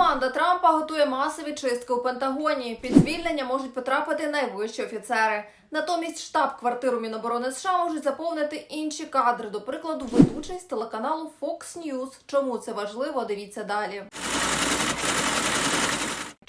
Команда Трампа готує масові чистки у Пентагоні. Під звільнення можуть потрапити найвищі офіцери. Натомість штаб-квартиру Міноборони США можуть заповнити інші кадри. До прикладу, ведучий з телеканалу Fox News. Чому це важливо? Дивіться далі.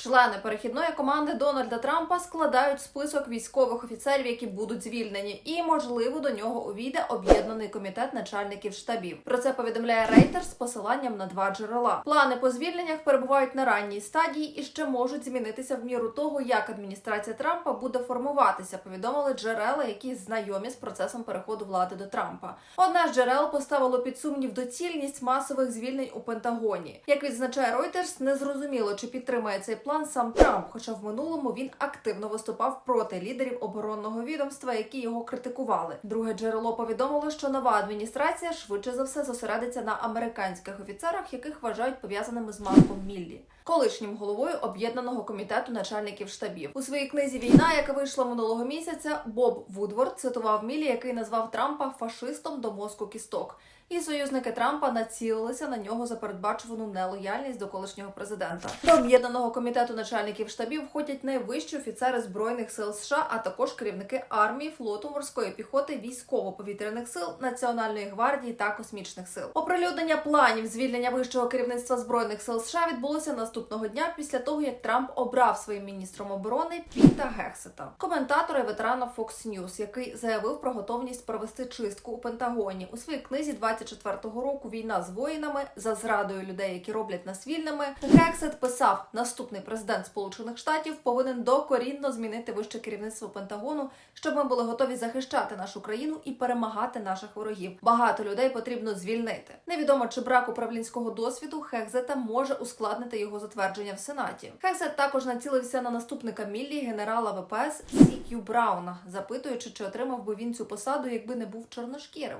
Члени перехідної команди Дональда Трампа складають список військових офіцерів, які будуть звільнені, і можливо до нього увійде об'єднаний комітет начальників штабів. Про це повідомляє Рейтер з посиланням на два джерела. Плани по звільненнях перебувають на ранній стадії і ще можуть змінитися в міру того, як адміністрація Трампа буде формуватися. Повідомили джерела, які знайомі з процесом переходу влади до Трампа. Одне з джерел поставило під сумнів доцільність масових звільнень у Пентагоні. Як відзначає Reuters, незрозуміло, чи підтримає цей план сам Трамп, хоча в минулому він активно виступав проти лідерів оборонного відомства, які його критикували. Друге джерело повідомило, що нова адміністрація швидше за все зосередиться на американських офіцерах, яких вважають пов'язаними з Марком Міллі. Колишнім головою об'єднаного комітету начальників штабів у своїй книзі Війна, яка вийшла минулого місяця, Боб Вудворд цитував Міллі, який назвав Трампа фашистом до мозку кісток. І союзники Трампа націлилися на нього за передбачувану нелояльність до колишнього президента. До об'єднаного комітету начальників штабів входять найвищі офіцери збройних сил США, а також керівники армії, флоту, морської піхоти, військово-повітряних сил, національної гвардії та космічних сил. Оприлюднення планів звільнення вищого керівництва збройних сил США відбулося наступного дня після того, як Трамп обрав своїм міністром оборони Піта Гексета, коментатора і ветерана Fox News, який заявив про готовність провести чистку у Пентагоні у своїй книзі 24-го року Війна з воїнами за зрадою людей, які роблять нас вільними. Гексет писав: наступний президент Сполучених Штатів повинен докорінно змінити вище керівництво Пентагону, щоб ми були готові захищати нашу країну і перемагати наших ворогів. Багато людей потрібно звільнити. Невідомо чи брак управлінського досвіду Хекзета може ускладнити його затвердження в сенаті. Хексет також націлився на наступника Міллі, генерала ВПС Сі Брауна, запитуючи, чи отримав би він цю посаду, якби не був чорношкірим.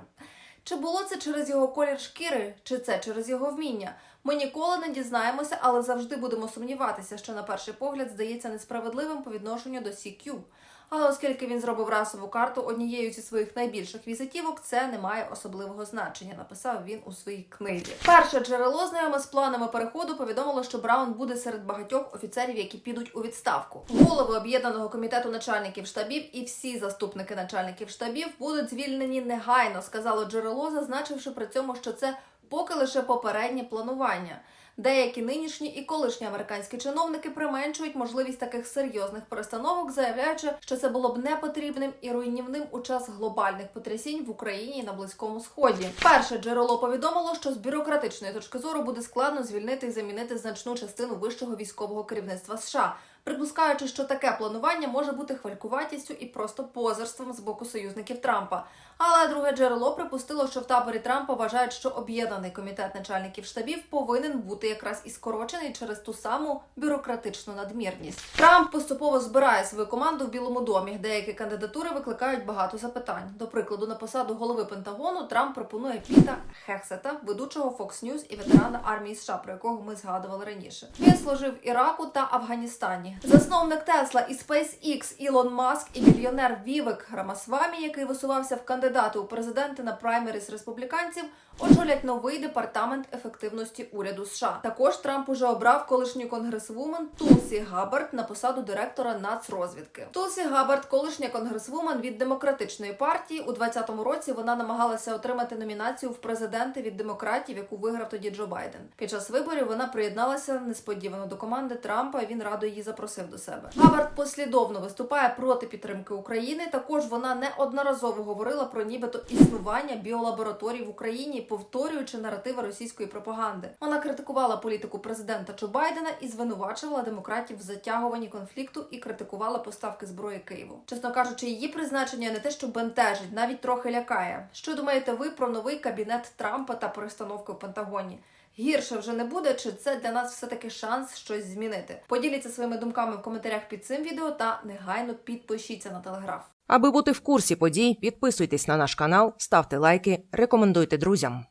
Чи було це через його колір шкіри, чи це через його вміння? Ми ніколи не дізнаємося, але завжди будемо сумніватися, що на перший погляд здається несправедливим по відношенню до CQ. Але оскільки він зробив расову карту однією зі своїх найбільших візитівок, це не має особливого значення, написав він у своїй книзі. Перше джерело знайоме з планами переходу повідомило, що Браун буде серед багатьох офіцерів, які підуть у відставку. Голови об'єднаного комітету начальників штабів і всі заступники начальників штабів будуть звільнені негайно, сказало джерело, зазначивши при цьому, що це поки лише попереднє планування. Деякі нинішні і колишні американські чиновники применшують можливість таких серйозних перестановок, заявляючи, що це було б непотрібним і руйнівним у час глобальних потрясінь в Україні і на Близькому Сході. Перше джерело повідомило, що з бюрократичної точки зору буде складно звільнити і замінити значну частину вищого військового керівництва США. Припускаючи, що таке планування може бути хвалькуватістю і просто позерством з боку союзників Трампа. Але друге джерело припустило, що в таборі Трампа вважають, що об'єднаний комітет начальників штабів повинен бути якраз і скорочений через ту саму бюрократичну надмірність. Трамп поступово збирає свою команду в Білому домі. Деякі кандидатури викликають багато запитань. До прикладу, на посаду голови Пентагону Трамп пропонує Піта Хексета, ведучого Fox News і ветерана армії США, про якого ми згадували раніше. Він служив Іраку та Афганістані. Засновник Тесла і SpaceX Ілон Маск і мільйонер Вівек Рамасвамі, який висувався в кандидати у президенти на праймеріс республіканців, очолять новий департамент ефективності уряду США. Також Трамп уже обрав колишню конгресвумен Тулсі Габбард на посаду директора нацрозвідки. Тулсі Габбард, колишня конгресвумен від демократичної партії. У 2020 році вона намагалася отримати номінацію в президенти від демократів, яку виграв тоді Джо Байден. Під час виборів вона приєдналася несподівано до команди Трампа. Він радо її запросив до себе. Габбард послідовно виступає проти підтримки України. Також вона неодноразово говорила про нібито існування біолабораторій в Україні, повторюючи наративи російської пропаганди. Вона критикувала політику президента Джо Байдена і звинувачувала демократів в затягуванні конфлікту і критикувала поставки зброї Києву. Чесно кажучи, її призначення не те, що бентежить, навіть трохи лякає. Що думаєте ви про новий кабінет Трампа та перестановки в Пентагоні? Гірше вже не буде, чи це для нас все таки шанс щось змінити? Поділіться своїми думками в коментарях під цим відео та негайно підпишіться на телеграф. Аби бути в курсі подій, підписуйтесь на наш канал, ставте лайки, рекомендуйте друзям.